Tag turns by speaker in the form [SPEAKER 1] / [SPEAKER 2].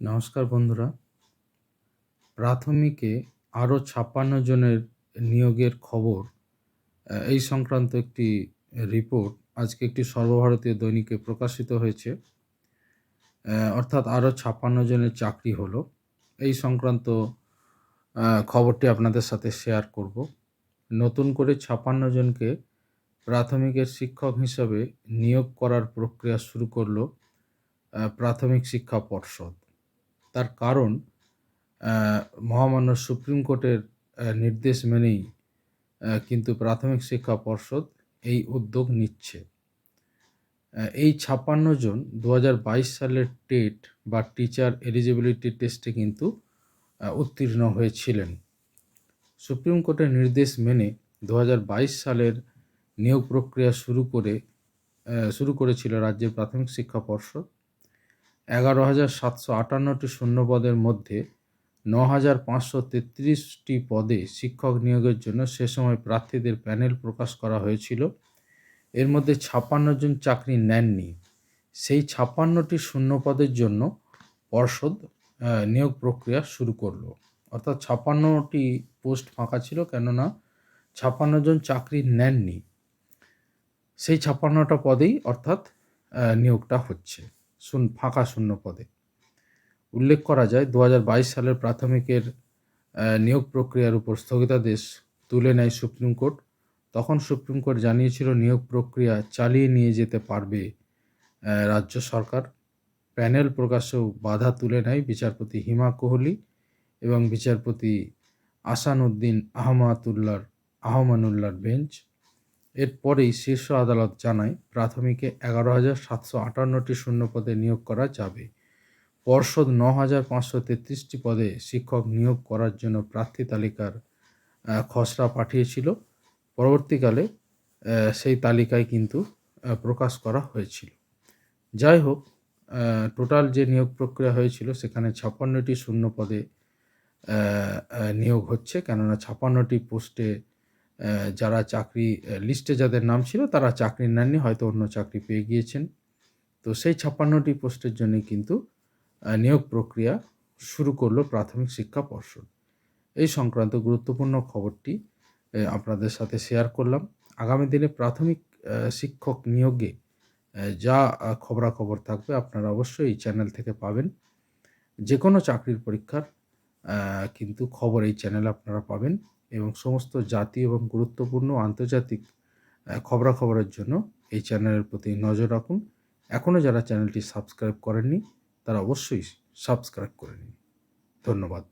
[SPEAKER 1] নমস্কার বন্ধুরা। প্রাথমিকে আরও ছাপ্পান্ন জনের নিয়োগের খবর এই সংক্রান্ত একটি রিপোর্ট আজকে একটি সর্বভারতীয় দৈনিকে প্রকাশিত হয়েছে। অর্থাৎ আরও ছাপ্পান্ন জনের চাকরি হলো। এই সংক্রান্ত খবরটি আপনাদের সাথে শেয়ার করব। নতুন করে ছাপ্পান্ন জনকে প্রাথমিকের শিক্ষক হিসাবে নিয়োগ করার প্রক্রিয়া শুরু করল প্রাথমিক শিক্ষা পর্ষদ। তার কারণ মহামান্য সুপ্রিম কোর্টের নির্দেশ মেনেই কিন্তু প্রাথমিক শিক্ষা পর্ষদ এই উদ্যোগ নিচ্ছে। এই ছাপ্পান্ন জন দু হাজার বাইশ সালের টেট বা টিচার এলিজিবিলিটি টেস্টে কিন্তু উত্তীর্ণ হয়েছিলেন। সুপ্রিম কোর্টের নির্দেশ মেনে দু হাজার বাইশ সালের নিয়োগ প্রক্রিয়া শুরু করে শুরু করেছিল রাজ্যের প্রাথমিক শিক্ষা পর্ষদ। এগারো হাজার সাতশো আটান্নটি শূন্যপদের মধ্যে ন হাজার পাঁচশো তেত্রিশটি পদে শিক্ষক নিয়োগের জন্য সে সময় প্রার্থীদের প্যানেল প্রকাশ করা হয়েছিল। এর মধ্যে ছাপ্পান্ন জন চাকরি নেননি। সেই ছাপ্পান্নটি শূন্য পদের জন্য পর্ষদ নিয়োগ প্রক্রিয়া শুরু করল। অর্থাৎ ছাপ্পান্নটি পোস্ট ফাঁকা ছিল, কেননা ছাপ্পান্ন জন চাকরি নেননি। সেই ছাপ্পান্নটা পদেই অর্থাৎ নিয়োগটা হচ্ছে। ফাঁকা শূন্য পদে উল্লেখ করা যায় দু হাজার বাইশ সালের প্রাথমিকের নিয়োগ প্রক্রিয়ার উপর স্থগিতাদেশ তুলে নেয় সুপ্রিম কোর্ট। তখন সুপ্রিম কোর্ট জানিয়েছিল, নিয়োগ প্রক্রিয়া চালিয়ে নিয়ে যেতে পারবে রাজ্য সরকার। প্যানেল প্রকাশেও বাধা তুলে নেয় বিচারপতি হিমা কোহলি এবং বিচারপতি আসানুদ্দিন আহমাতুল্লার, আহমানুল্লার বেঞ্চ। এরপরেই শীর্ষ আদালত জানায় প্রাথমিকে এগারো হাজার সাতশো আটান্নটি শূন্য পদে নিয়োগ করা যাবে। পর্ষদ ন হাজার পাঁচশো তেত্রিশটি পদে শিক্ষক নিয়োগ করার জন্য প্রার্থী তালিকার খসড়া পাঠিয়েছিল। পরবর্তীকালে সেই তালিকায় কিন্তু প্রকাশ করা হয়েছিল। যাই হোক টোটাল যে নিয়োগ প্রক্রিয়া হয়েছিল, সেখানে ছাপ্পান্নটি শূন্য পদে নিয়োগ হচ্ছে। কেননা ছাপ্পান্নটি পোস্টে যারা চাকরি লিস্টে যাদের নাম ছিল তারা চাকরি নেননি, হয়তো অন্য চাকরি পেয়ে গিয়েছেন। তো সেই ছাপ্পান্নটি পোস্টের জন্য কিন্তু নিয়োগ প্রক্রিয়া শুরু করল প্রাথমিক শিক্ষা পর্ষদ। এই সংক্রান্ত গুরুত্বপূর্ণ খবরটি আপনাদের সাথে শেয়ার করলাম। আগামী দিনে প্রাথমিক শিক্ষক নিয়োগে যা খবরাখবর থাকবে আপনারা অবশ্যই এই চ্যানেল থেকে পাবেন। যে কোনো চাকরির পরীক্ষার কিন্তু খবর এই চ্যানেলে আপনারা পাবেন। এবং সমস্ত জাতীয় এবং গুরুত্বপূর্ণ আন্তর্জাতিক খবরাখবরের জন্য এই চ্যানেলের প্রতি নজর রাখুন। এখনও যারা চ্যানেলটি সাবস্ক্রাইব করেননি, তারা অবশ্যই সাবস্ক্রাইব করে নিন। ধন্যবাদ।